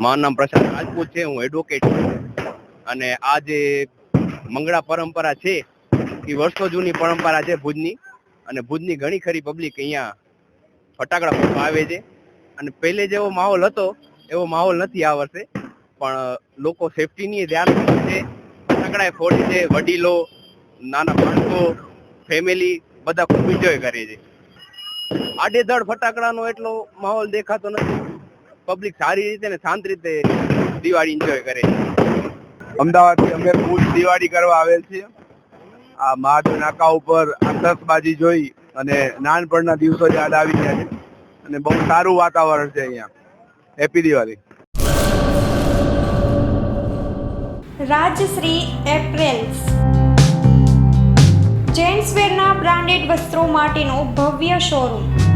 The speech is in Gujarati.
મારું નામ પ્રશાંત રાજપૂત છે, હું એડવોકેટ છું. અને આ જે મંગળા પરંપરા છે, એ વર્ષો જૂની પરંપરા છે ભુજની. અને ભુજની ઘણી ખરી પબ્લિક અહીંયા ફટાકડા ફોડવા આવે છે. અને પહેલે જેવો માહોલ હતો, એવો માહોલ નથી આ વર્ષે. પણ લોકો સેફટીની ધ્યાન છે. ફટાકડા ફોડે છે, વડીલો, નાના બાળકો ફેમિલી બધા ખૂબ એન્જોય કરે છે. આડેધડ ફટાકડાનો એટલો માહોલ દેખાતો નથી. પબ્લિક સારી રીતે ને શાંત રીતે દિવાળી એન્જોય કરે અમદાવાદથી અમે ભુજ દિવાળી કરવા આવેલ છીએ. આ મહાદેવ નાકા ઉપર આતશબાજી જોઈ અને નાનપણના દિવસો યાદ આવી ગયા છે. અને બહુ સારું વાતાવરણ છે અહીંયા. હેપી દિવાળી. રાજશ્રી એપ્રેલ્સ. જેન્ટ્સવેરના બ્રાન્ડેડ વસ્ત્રો માટેનો ભવ્ય showroom